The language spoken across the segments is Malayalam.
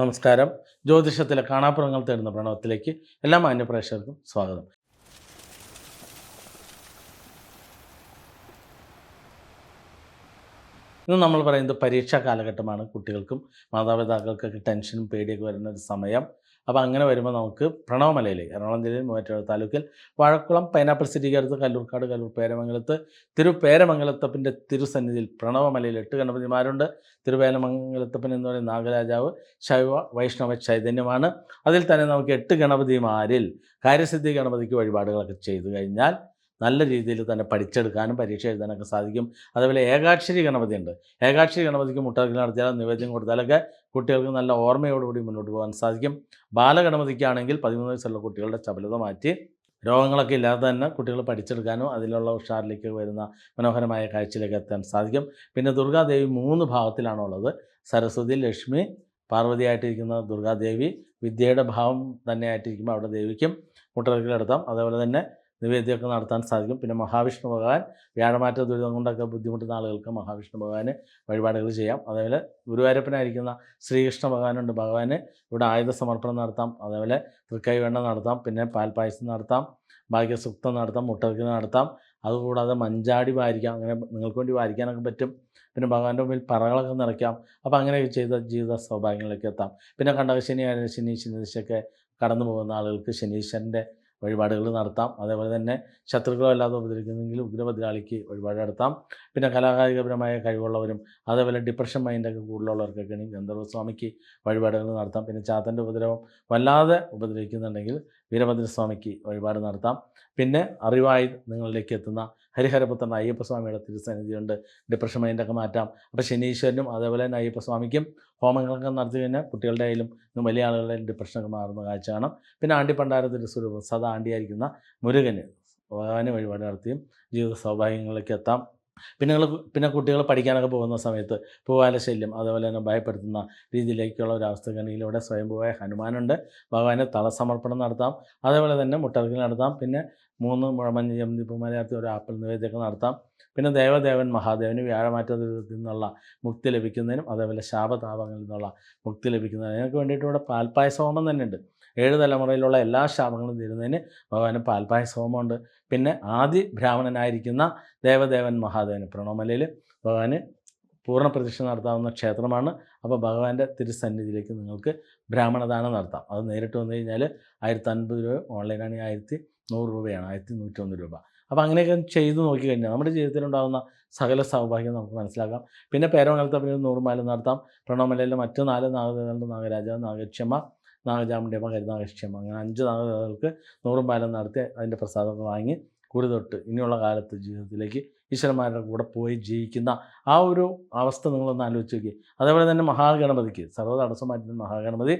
നമസ്കാരം. ജ്യോതിഷത്തിലെ കാണാപ്പുറങ്ങൾ തേടുന്ന പ്രണവത്തിലേക്ക് എല്ലാ മാന്യപ്രേക്ഷകർക്കും സ്വാഗതം. ഇന്ന് നമ്മൾ പറയുന്നത് പരീക്ഷാ കാലഘട്ടമാണ് കുട്ടികൾക്കും മാതാപിതാക്കൾക്കൊക്കെ ടെൻഷനും പേടിയൊക്കെ വരുന്ന ഒരു സമയം. അപ്പോൾ അങ്ങനെ വരുമ്പോൾ നമുക്ക് പ്രണവമലയിൽ എറണാകുളം ജില്ലയിൽ മൂവാറ്റുപുഴ താലൂക്കിൽ വാഴക്കുളം പൈനാപ്പിൾ സിറ്റിക്ക് അടുത്ത് കല്ലൂർക്കാട് കല്ലൂർ പേരമംഗലത്ത് തിരുപേരമംഗലത്തപ്പന്റെ തിരുസന്നിധിയിൽ പ്രണവമലയിൽ എട്ട് ഗണപതിമാരുണ്ട്. തിരുപേരമംഗലത്തപ്പൻ എന്ന് പറയുന്ന നാഗരാജാവ് ശൈവ വൈഷ്ണവ ചൈതന്യമാണ്. അതിൽ തന്നെ നമുക്ക് എട്ട് ഗണപതിമാരിൽ കാര്യസിദ്ധി ഗണപതിക്ക് വഴിപാടുകളൊക്കെ ചെയ്തു കഴിഞ്ഞാൽ നല്ല രീതിയിൽ തന്നെ പഠിച്ചെടുക്കാനും പരീക്ഷ എഴുതാനൊക്കെ സാധിക്കും. അതേപോലെ ഏകാക്ഷരി ഗണപതി ഉണ്ട് ഏകാക്ഷരി ഗണപതിക്ക് മുട്ടകൾ നടത്തിയാൽ നിവേദ്യം കൊടുത്താലൊക്കെ കുട്ടികൾക്ക് നല്ല ഓർമ്മയോടുകൂടി മുന്നോട്ട് പോകാൻ സാധിക്കും. ബാലഗണപതിക്കാണെങ്കിൽ പതിമൂന്ന് വയസ്സുള്ള കുട്ടികളുടെ ചപലത മാറ്റി രോഗങ്ങളൊക്കെ ഇല്ലാതെ തന്നെ കുട്ടികൾ പഠിച്ചെടുക്കാനും അതിലുള്ള ഉഷാറിലേക്ക് വരുന്ന മനോഹരമായ കാഴ്ചയിലേക്ക് എത്താൻ സാധിക്കും. പിന്നെ ദുർഗാദേവി മൂന്ന് ഭാവത്തിലാണുള്ളത്. സരസ്വതി ലക്ഷ്മി പാർവതിയായിട്ടിരിക്കുന്ന ദുർഗാദേവി വിദ്യയുടെ ഭാവം തന്നെയായിട്ടിരിക്കുമ്പോൾ അവിടെ ദേവിക്കും മുട്ടറക്കിലെടുത്താം അതേപോലെ തന്നെ നിവേദ്യമൊക്കെ നടത്താൻ സാധിക്കും. പിന്നെ മഹാവിഷ്ണു ഭഗവാൻ വ്യാഴമാറ്റ ദുരിതം കൊണ്ടൊക്കെ ബുദ്ധിമുട്ടുന്ന ആളുകൾക്ക് മഹാവിഷ്ണു ഭഗവാന് വഴിപാടുകൾ ചെയ്യാം. അതേപോലെ ഗുരുവായൂരപ്പനായിരിക്കുന്ന ശ്രീകൃഷ്ണ ഭഗവാനുണ്ട്. ഭഗവാന് ഇവിടെ ആയുധ സമർപ്പണം നടത്താം. അതേപോലെ തൃക്കൈ വെണ്ണ നടത്താം. പിന്നെ പാൽപ്പായസം നടത്താം. ഭാഗ്യസുക്തം നടത്താം. മുട്ടർക്കിന് നടത്താം. അതുകൂടാതെ മഞ്ചാടി വാരിക്കാം. അങ്ങനെ നിങ്ങൾക്ക് വേണ്ടി വാരിക്കാനൊക്കെ പറ്റും. പിന്നെ ഭഗവാന്റെ മുമ്പിൽ പറകളൊക്കെ നിറയ്ക്കാം. അപ്പോൾ അങ്ങനെയൊക്കെ ചെയ്ത ജീവിത സൗഭാഗ്യങ്ങളിലേക്ക് എത്താം. പിന്നെ കണ്ടകശനി ശനി ശനിദശയൊക്കെ കടന്നു പോകുന്ന ആളുകൾക്ക് ശനീശ്വരന്റെ വഴിപാടുകൾ നടത്താം. അതേപോലെ തന്നെ ശത്രുക്കളോ അല്ലാതെ ഉപദ്രവിക്കുന്നെങ്കിൽ ഉഗ്രഭദ്രാളിക്ക് വഴിപാട് നടത്താം. പിന്നെ കലാകായികപരമായ കഴിവുള്ളവരും അതേപോലെ ഡിപ്രഷൻ മൈൻഡൊക്കെ കൂടുതലുള്ളവർക്കൊക്കെ ആണെങ്കിൽ ഗന്ധർവസ്വാമിക്ക് വഴിപാടുകൾ നടത്താം. പിന്നെ ചാത്തന്റെ ഉപദ്രവം വല്ലാതെ ഉപദ്രവിക്കുന്നുണ്ടെങ്കിൽ വീരഭദ്രസ്വാമിക്ക് വഴിപാട് നടത്താം. പിന്നെ അറിവായി നിങ്ങളിലേക്ക് എത്തുന്ന ഹരിഹരപുത്രൻ അയ്യപ്പസ്വാമിയുടെ തിരുസന്നിധിയുണ്ട്. ഡിപ്രഷൻ മൈൻഡൊക്കെ മാറ്റാം. അപ്പോൾ ശനീശ്വരനും അതേപോലെ തന്നെ അയ്യപ്പസ്വാമിക്കും ഹോമങ്ങളൊക്കെ നടത്തി കഴിഞ്ഞാൽ കുട്ടികളുടെ ആയാലും വലിയ ആളുകളുടെ ഡിപ്രഷനൊക്കെ മാറുന്ന കാഴ്ച കാണാം പിന്നെ ആണ്ടി പണ്ടാരത്തിന്റെ സ്വരൂപം സദാ ആണ്ടിയായിരിക്കുന്ന മുരുകന് ഭഗവാന് വഴിപാട് നടത്തിയും ജീവിത സൗഭാഗ്യങ്ങളിലേക്ക് എത്താം. പിന്നെ നിങ്ങൾ പിന്നെ കുട്ടികൾ പഠിക്കാനൊക്കെ പോകുന്ന സമയത്ത് പൂവാലശല്യം അതുപോലെ തന്നെ ഭയപ്പെടുത്തുന്ന രീതിയിലേക്കുള്ള ഒരു അവസ്ഥക്കാണെങ്കിൽ ഇവിടെ സ്വയംഭൂവായ ഹനുമാനുണ്ട്. ഭഗവാന് തളസമർപ്പണം നടത്താം. അതേപോലെ തന്നെ മുട്ടർക്കിൽ നടത്താം. പിന്നെ മൂന്ന് മുഴമഞ്ഞ് ജമന്തിപ്പുമാരത്തി ഒരു ആപ്പിൾ നിവേദ്യമൊക്കെ നടത്താം. പിന്നെ ദേവദേവൻ മഹാദേവന് വ്യാഴമാറ്റ ദുരിതത്തിൽ നിന്നുള്ള മുക്തി ലഭിക്കുന്നതിനും അതേപോലെ ശാപതാപങ്ങളിൽ നിന്നുള്ള മുക്തി ലഭിക്കുന്നതിനും അതിനൊക്കെ വേണ്ടിയിട്ട് ഇവിടെ പാൽപ്പായസ ഹോമം തന്നെ ഉണ്ട് ഏഴ് തലമുറയിലുള്ള എല്ലാ ശാപങ്ങളും തീരുന്നതിന് ഭഗവാന് പാൽപായസ ഹോമമുണ്ട് പിന്നെ ആദി ബ്രാഹ്മണനായിരിക്കുന്ന ദേവദേവൻ മഹാദേവൻ പ്രണോമലയിൽ ഭഗവാന് പൂർണ പ്രതിഷ്ഠ നടത്താവുന്ന ക്ഷേത്രമാണ്. അപ്പോൾ ഭഗവാന്റെ തിരുസന്നിധിയിലേക്ക് നിങ്ങൾക്ക് ബ്രാഹ്മണദാനം നടത്താം. അത് നേരിട്ട് വന്നു കഴിഞ്ഞാൽ ആയിരത്തി അൻപത് രൂപ ഓൺലൈനാണെങ്കിൽ ആയിരത്തി നൂറ് രൂപയാണ് ആയിരത്തി നൂറ്റൊന്ന് രൂപ. അപ്പോൾ അങ്ങനെയൊക്കെ ചെയ്ത് നോക്കിക്കഴിഞ്ഞാൽ നമ്മുടെ ജീവിതത്തിലുണ്ടാകുന്ന സകല സൗഭാഗ്യം നമുക്ക് മനസ്സിലാക്കാം. പിന്നെ പേരമംഗലത്തെ പിന്നെ നൂറുമാല നടത്താം. പ്രണോമലയിലെ മറ്റു നാല് നാഗകളുടെ നാഗരാജ നാഗക്ഷമ നാഗചാമുണ്ടിയമ്മ കരുനാഗക്ഷേമം അങ്ങനെ അഞ്ച് നാഗകൾക്ക് നൂറും പാലം നടത്തി അതിന്റെ പ്രസാദം വാങ്ങി കുറി തൊട്ട് ഇനിയുള്ള കാലത്ത് ജീവിതത്തിലേക്ക് ഈശ്വരന്മാരുടെ കൂടെ പോയി ജീവിക്കുന്ന ആ ഒരു അവസ്ഥ നിങ്ങളൊന്ന് ആലോചിച്ച് നോക്കി അതേപോലെ തന്നെ മഹാഗണപതിക്ക് സർവ തടസ്സം മാറ്റുന്ന മഹാഗണപതി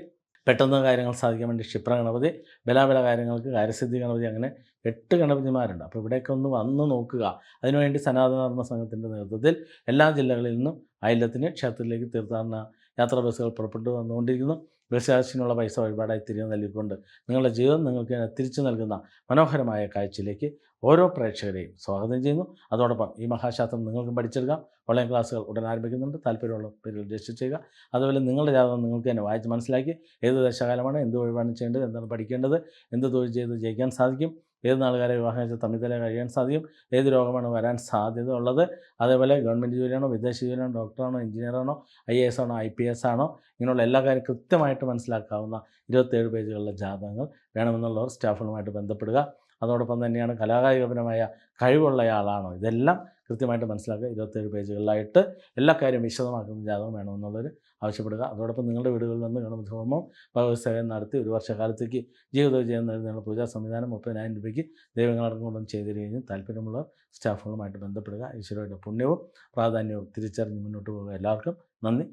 പെട്ടെന്ന് കാര്യങ്ങൾ സാധിക്കാൻ വേണ്ടി ക്ഷിപ്ര ഗണപതി ബലാബല കാര്യങ്ങൾക്ക് കാര്യസിദ്ധി ഗണപതി അങ്ങനെ എട്ട് ഗണപതിമാരുണ്ട്. അപ്പോൾ ഇവിടെയൊക്കെ ഒന്ന് വന്ന് നോക്കുക. അതിനുവേണ്ടി സനാതന ധർമ്മ സംഘത്തിന്റെ നേതൃത്വത്തിൽ എല്ലാ ജില്ലകളിൽ നിന്നും അയലത്തിന് ക്ഷേത്രത്തിലേക്ക് തീർത്ഥാടന യാത്രാ ബസ്സുകൾ പുറപ്പെട്ടു വന്നുകൊണ്ടിരിക്കുന്നു. ബസ്സാസിനുള്ള പൈസ വഴിപാടായി തിരികെ നൽകിക്കൊണ്ട് നിങ്ങളുടെ ജീവിതം നിങ്ങൾക്ക് തിരിച്ചു നൽകുന്ന മനോഹരമായ കാഴ്ചയിലേക്ക് ഓരോ പ്രേക്ഷകരെയും സ്വാഗതം ചെയ്യുന്നു. അതോടൊപ്പം ഈ മഹാശാസ്ത്രം നിങ്ങൾക്കും പഠിച്ചെടുക്കാം. ഓൺലൈൻ ക്ലാസ്സുകൾ ഉടൻ ആരംഭിക്കുന്നുണ്ട്. താല്പര്യമുള്ള പേരിൽ രജിസ്റ്റർ ചെയ്യുക. അതുപോലെ നിങ്ങളുടെ ജാതകം നിങ്ങൾക്ക് തന്നെ വായിച്ച് മനസ്സിലാക്കി ഏത് ദശകാലമാണ് എന്ത് വഴിപാട് ചെയ്യേണ്ടത് എന്താണ് പഠിക്കേണ്ടത് എന്ത് തൊഴിൽ ചെയ്ത് ജയിക്കാൻ സാധിക്കും ഏത് നാളുകാരെ വിവാഹം കഴിച്ച് തമ്മിൽ കഴിയാൻ സാധിക്കും. ഏത് രോഗമാണ് വരാൻ സാധ്യത ഉള്ളത് അതേപോലെ ഗവൺമെന്റ് ജോലിയാണോ വിദേശ ജോലിയാണോ ഡോക്ടറാണോ എഞ്ചിനീയറാണോ ഐ എസ് ആണോ ഐ പി എസ് ആണോ ഇങ്ങനെയുള്ള എല്ലാ കാര്യം കൃത്യമായിട്ട് മനസ്സിലാക്കാവുന്ന ഇരുപത്തേഴ് പേജുകളിലെ ജാതകങ്ങൾ വേണമെന്നുള്ളവർ സ്റ്റാഫുകളുമായിട്ട് ബന്ധപ്പെടുക. അതോടൊപ്പം തന്നെയാണ് കലാകായികപരമായ കഴിവുള്ളയാളാണോ ഇതെല്ലാം കൃത്യമായിട്ട് മനസ്സിലാക്കുക. ഇരുപത്തേഴ് പേജുകളിലായിട്ട് എല്ലാ കാര്യവും വിശദമാക്കുന്ന ജാതകം വേണമെന്നുള്ളവർ ആവശ്യപ്പെടുക. അതോടൊപ്പം നിങ്ങളുടെ വീടുകളിൽ നിന്ന് ഗണപതി ഹോമം ഭഗവത് സേവനം നടത്തി ഒരു വർഷക്കാലത്തേക്ക് ജീവിതോജയം നേടുന്നതിനുള്ള പൂജാ സംവിധാനം മുപ്പതിനായിരം രൂപയ്ക്ക് ദൈവങ്ങളടക്കം കൊണ്ടും ചെയ്തു കഴിഞ്ഞ് താല്പര്യമുള്ള സ്റ്റാഫുകളുമായിട്ട് ബന്ധപ്പെടുക. ഈശ്വരയുടെ പുണ്യവും പ്രാധാന്യവും തിരിച്ചറിഞ്ഞ് മുന്നോട്ട് പോകുക എല്ലാവർക്കും നന്ദി.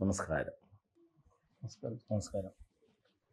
നമസ്കാരം. നമസ്കാരം. നമസ്കാരം.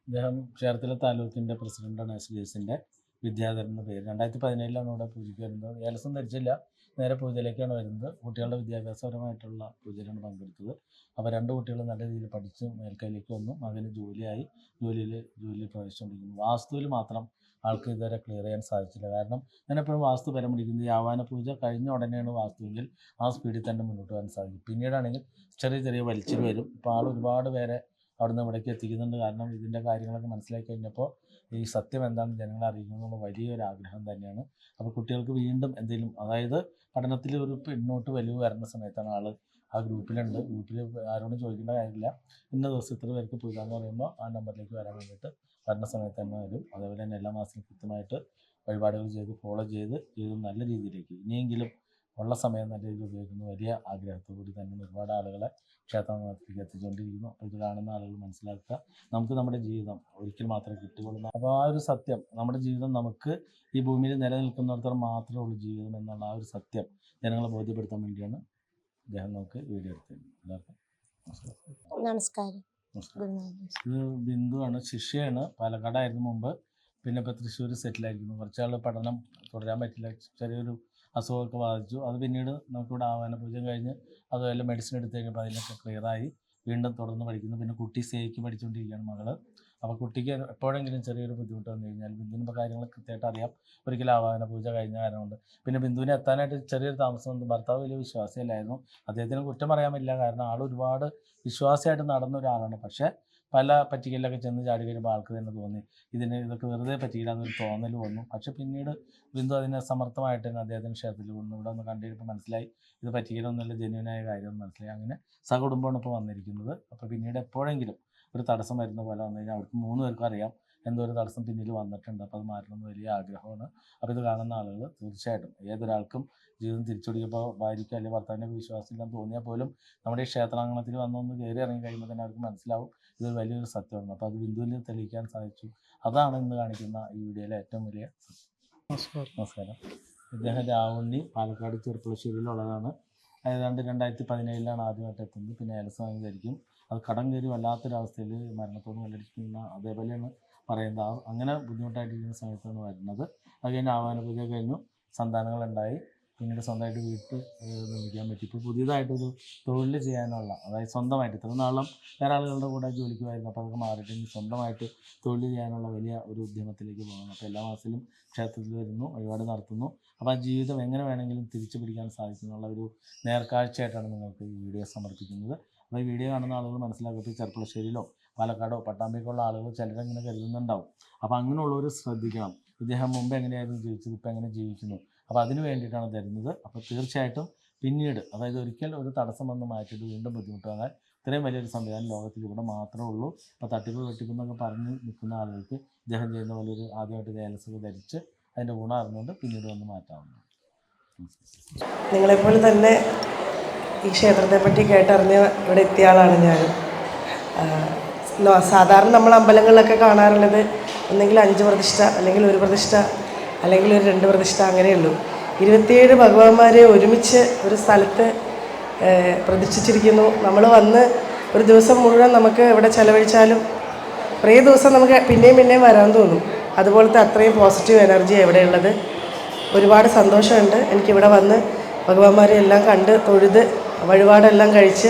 അദ്ദേഹം ചേർത്തല താലൂക്കിന്റെ പ്രസിഡന്റാണ് എസ് ഡി എസിന്റെ വിദ്യാധരന്റെ പേര്. രണ്ടായിരത്തി പതിനേഴിലാണ് ഇവിടെ പൂജിക്കുന്നത് ഏലസം ധരിച്ചില്ല. നേരെ പൂജയിലേക്കാണ് വരുന്നത്. കുട്ടികളുടെ വിദ്യാഭ്യാസപരമായിട്ടുള്ള പൂജയിലാണ് പങ്കെടുത്തത്. അപ്പോൾ രണ്ട് കുട്ടികളും നല്ല രീതിയിൽ പഠിച്ച് മേൽക്കൈയിലേക്ക് വന്നു. മകന് ജോലിയായി. ജോലിയിൽ ജോലിയിൽ പ്രവേശിച്ചുകൊണ്ടിരിക്കുന്നു. വാസ്തുവിൽ മാത്രം ആൾക്ക് ഇതുവരെ ക്ലിയർ ചെയ്യാൻ സാധിച്ചില്ല. കാരണം ഞാൻ എപ്പോഴും വാസ്തു പരം പിടിക്കുന്നത് ആവാന പൂജ കഴിഞ്ഞ ഉടനെയാണ് വാസ്തുവെങ്കിൽ ആ സ്പീഡിൽ തന്നെ മുന്നോട്ട് പോകാൻ സാധിക്കും. പിന്നീടാണെങ്കിൽ ചെറിയ ചെറിയ വലിച്ചിൽ വരും. ഇപ്പോൾ ആൾ ഒരുപാട് പേരെ അവിടുന്ന് ഇവിടേക്ക് എത്തിക്കുന്നുണ്ട്. കാരണം ഇതിന്റെ കാര്യങ്ങളൊക്കെ മനസ്സിലാക്കി കഴിഞ്ഞപ്പോൾ ഈ സത്യം എന്താണ് ജനങ്ങളെ അറിയിക്കണമെന്നുള്ള വലിയൊരു ആഗ്രഹം തന്നെയാണ്. അപ്പോൾ കുട്ടികൾക്ക് വീണ്ടും എന്തെങ്കിലും അതായത് പഠനത്തിൽ ഒരു പിന്നോട്ട് വലിവ് വരുന്ന സമയത്താണ് ആൾ ആ ഗ്രൂപ്പിലുണ്ട്. ഗ്രൂപ്പിൽ ആരോടും ചോദിക്കേണ്ട കാര്യമില്ല. ഇന്ന ദിവസം ഇത്ര പേർക്ക് പോയില്ലാന്ന് പറയുമ്പോൾ ആ നമ്പറിലേക്ക് വരാൻ വേണ്ടിയിട്ട് വരുന്ന സമയത്ത് തന്നെ വരും. അതേപോലെ തന്നെ എല്ലാ മാസവും കൃത്യമായിട്ട് വഴിപാടുകൾ ചെയ്ത് ഫോളോ ചെയ്ത് ചെയ്ത് നല്ല രീതിയിലേക്ക് ഇനിയെങ്കിലും ഉള്ള സമയം നല്ല രീതിയിൽ ഉപയോഗിക്കുന്ന വലിയ ആഗ്രഹത്തോടുകൂടി തന്നെ ഒരുപാട് ആളുകളെ ക്ഷേത്രത്തിലേക്ക് എത്തിച്ചുകൊണ്ടിരിക്കുന്നു അപ്പോൾ ഇത് കാണുന്ന ആളുകൾ മനസ്സിലാക്കുക. നമുക്ക് നമ്മുടെ ജീവിതം ഒരിക്കൽ മാത്രമേ കിട്ടുകയുള്ളൂ. അപ്പോൾ ആ ഒരു സത്യം നമ്മുടെ ജീവിതം നമുക്ക് ഈ ഭൂമിയിൽ നിലനിൽക്കുന്നിടത്തോളം മാത്രമേ ഉള്ളൂ ജീവിതം എന്നുള്ള ആ ഒരു സത്യം ജനങ്ങളെ ബോധ്യപ്പെടുത്താൻ വേണ്ടിയാണ് അദ്ദേഹം നമുക്ക് വീഡിയോ എടുത്തത്. എല്ലാവർക്കും നമസ്കാരം. ഇത് ബിന്ദുവാണ് ശിഷ്യയാണ്. പാലക്കാടായിരുന്നു മുമ്പ്. പിന്നെ ഇപ്പോൾ തൃശ്ശൂർ സെറ്റിലായിരിക്കുന്നു. കുറച്ചാൾ പഠനം തുടരാൻ പറ്റില്ല. ചെറിയൊരു അസുഖമൊക്കെ ബാധിച്ചു. അത് പിന്നീട് നമുക്കിവിടെ ആവാന പൂജ്യം കഴിഞ്ഞ് അതുപോലെ മെഡിസിൻ എടുത്തു കഴിഞ്ഞപ്പോൾ അതിനൊക്കെ ക്ലിയറായി വീണ്ടും തുടർന്ന് പഠിക്കുന്നു. പിന്നെ കുട്ടി സേക്ക് പഠിച്ചുകൊണ്ടിരിക്കുകയാണ് മകൾ. അപ്പോൾ കുട്ടിക്ക് എപ്പോഴെങ്കിലും ചെറിയൊരു ബുദ്ധിമുട്ട് വന്നു കഴിഞ്ഞാൽ ബിന്ദുവിന്റെ കാര്യങ്ങൾ കൃത്യമായിട്ട് അറിയാം. ഒരിക്കലും ആവാഹന പൂജ കഴിഞ്ഞ കാരണമുണ്ട്. പിന്നെ ബിന്ദുവിനെ എത്താനായിട്ട് ചെറിയൊരു താമസം വന്നു. ഭർത്താവ് വലിയ വിശ്വാസിയല്ലായിരുന്നു. അദ്ദേഹത്തിന് കുറ്റം പറയാൻ പറ്റില്ല. കാരണം ആൾ ഒരുപാട് വിശ്വാസിയായിട്ട് നടന്ന ഒരാളാണ്. പക്ഷേ പല പറ്റിക്കലിലൊക്കെ ചെന്ന് ചാടി കഴിയുമ്പോൾ ആൾക്ക് തന്നെ തോന്നി. ഇതിന് ഇതൊക്കെ വെറുതെ പറ്റിക്കില്ലാന്നൊരു തോന്നൽ വന്നു. പക്ഷെ പിന്നീട് ബിന്ദു അതിനെ സമർത്ഥമായിട്ട് തന്നെ അദ്ദേഹത്തിന് ക്ഷേത്രത്തിൽ കൊണ്ടു ഇവിടെ ഒന്ന് കണ്ടിരുമ്പോൾ മനസ്സിലായി ഇത് പറ്റിക്കലൊന്നുമില്ല ജെന്യൂനായ കാര്യം മനസ്സിലായി. അങ്ങനെ സകുടുംബമാണ് ഇപ്പോൾ വന്നിരിക്കുന്നത്. അപ്പോൾ പിന്നീട് എപ്പോഴെങ്കിലും ഒരു തടസ്സം വരുന്ന പോലെ വന്നു കഴിഞ്ഞാൽ അവർക്ക് മൂന്ന് പേർക്കും അറിയാം. എന്തോ ഒരു തടസ്സം പിന്നിൽ വന്നിട്ടുണ്ട്. അപ്പോൾ അത് മാറ്റണമെന്ന് വലിയ ആഗ്രഹമാണ്. അപ്പോൾ ഇത് കാണുന്ന ആളുകൾ തീർച്ചയായിട്ടും ഏതൊരാൾക്കും ജീവിതം തിരിച്ചൊടിക്കുമ്പോൾ ഭാര്യയ്ക്ക് അല്ലെങ്കിൽ ഭർത്താവിന്റെ വിശ്വാസമില്ലെന്ന് തോന്നിയാൽ പോലും നമ്മുടെ ഈ ക്ഷേത്രാങ്കണത്തിൽ വന്നൊന്ന് കയറി ഇറങ്ങി കഴിയുമ്പോൾ തന്നെ അവർക്ക് മനസ്സിലാവും ഇത് വലിയൊരു സത്യമാണ്. അപ്പോൾ അത് ബിന്ദുവിൽ തെളിയിക്കാൻ സാധിച്ചു. അതാണ് ഇന്ന് കാണിക്കുന്ന ഈ വീഡിയോയിലെ ഏറ്റവും വലിയ നമസ്കാരം. നമസ്കാരം. ഇദ്ദേഹം രാവുണ്ണി പാലക്കാട് ചെറുപ്പുളശ്ശേരിയിലുള്ളതാണ്. ഏതാണ്ട് രണ്ടായിരത്തി പതിനേഴിലാണ് ആദ്യമായിട്ട് എത്തുന്നത്. പിന്നെ ഏലസ് ധരിക്കും അത് കടം കയറി വല്ലാത്തൊരവസ്ഥയിൽ മരണത്തോട് വെല്ലടിക്കുന്ന അതേപോലെയാണ് പറയുന്നത് അങ്ങനെ ബുദ്ധിമുട്ടായിട്ടിരിക്കുന്ന സമയത്താണ് വരുന്നത്. അത് കഴിഞ്ഞ് ആവാന പൂജ കഴിഞ്ഞു. സന്താനങ്ങളുണ്ടായി. പിന്നീട് സ്വന്തമായിട്ട് വീട്ട് നിർമ്മിക്കാൻ പറ്റി. ഇപ്പോൾ പുതിയതായിട്ടൊരു തൊഴിൽ ചെയ്യാനുള്ള അതായത് സ്വന്തമായിട്ട് ഇത്ര നാളും വേറെ ആളുകളുടെ കൂടെ ജോലിക്ക് പോയിരുന്നു അപ്പോൾ അതൊക്കെ മാറിയിട്ട് സ്വന്തമായിട്ട് തൊഴിൽ ചെയ്യാനുള്ള വലിയ ഒരു ഉദ്യമത്തിലേക്ക് പോകുന്നു. അപ്പോൾ എല്ലാ മാസത്തിലും ക്ഷേത്രത്തിൽ വരുന്നു വഴിപാട് നടത്തുന്നു. അപ്പോൾ ആ ജീവിതം എങ്ങനെ വേണമെങ്കിലും തിരിച്ചു പിടിക്കാൻ സാധിക്കുന്നുള്ള ഒരു നേർക്കാഴ്ചയായിട്ടാണ് നിങ്ങൾക്ക് ഈ വീഡിയോ സമർപ്പിക്കുന്നത്. അപ്പോൾ ഈ വീഡിയോ കാണുന്ന ആളുകൾ മനസ്സിലാക്കട്ടെ ഇപ്പോൾ ചെർപ്പളശ്ശേരിയിലോ പാലക്കാടോ പട്ടാമ്പിക്കുള്ള ആളുകൾ ചിലരങ്ങനെ കരുതുന്നുണ്ടാവും. അപ്പോൾ അങ്ങനെയുള്ളവർ ശ്രദ്ധിക്കണം. ഇദ്ദേഹം മുമ്പ് എങ്ങനെയായിരുന്നു ജീവിച്ചത്? ഇപ്പം എങ്ങനെ ജീവിക്കുന്നു? അപ്പോൾ അതിന് വേണ്ടിയിട്ടാണ് തരുന്നത്. അപ്പോൾ തീർച്ചയായിട്ടും പിന്നീട് അതായത് ഒരിക്കൽ ഒരു തടസ്സം വന്ന് മാറ്റിയിട്ട് വീണ്ടും ബുദ്ധിമുട്ടാകാൻ ഇത്രയും വലിയൊരു സംവിധാനം ലോകത്തിൽ ഇവിടെ മാത്രമേ ഉള്ളൂ. അപ്പോൾ തട്ടിപ്പ് വെട്ടിപ്പെന്നൊക്കെ പറഞ്ഞ് നിൽക്കുന്ന ആളുകൾക്ക് ഇദ്ദേഹം ചെയ്യുന്ന പോലെ ഒരു ആദ്യമായിട്ട് ലേലസൊക്കെ ധരിച്ച് അതിന്റെ ഗുണം അറിഞ്ഞുകൊണ്ട് പിന്നീട് വന്ന് മാറ്റാവുന്നതാണ്. നിങ്ങളെപ്പോലെ തന്നെ ഈ ക്ഷേത്രത്തെപ്പറ്റി കേട്ടറിഞ്ഞ് ഇവിടെ എത്തിയ ആളാണ് ഞാൻ സാധാരണ നമ്മൾ അമ്പലങ്ങളിലൊക്കെ കാണാറുള്ളത് ഒന്നെങ്കിൽ അഞ്ച് പ്രതിഷ്ഠ അല്ലെങ്കിൽ ഒരു പ്രതിഷ്ഠ അല്ലെങ്കിൽ ഒരു രണ്ട് പ്രതിഷ്ഠ അങ്ങനെയുള്ളൂ. ഇരുപത്തിയേഴ് ഭഗവാന്മാരെ ഒരുമിച്ച് ഒരു സ്ഥലത്ത് പ്രതിഷ്ഠിച്ചിരിക്കുന്നു. നമ്മൾ വന്ന് ഒരു ദിവസം മുഴുവൻ നമുക്ക് ഇവിടെ ചെലവഴിച്ചാലും കുറേ ദിവസം നമുക്ക് പിന്നെയും പിന്നെയും വരാൻ തോന്നും. അതുപോലത്തെ അത്രയും പോസിറ്റീവ് എനർജി എവിടെയുള്ളത്. ഒരുപാട് സന്തോഷമുണ്ട്. എനിക്കിവിടെ വന്ന് ഭഗവാന്മാരെ എല്ലാം കണ്ട് തൊഴുത് വഴിപാടെല്ലാം കഴിച്ച്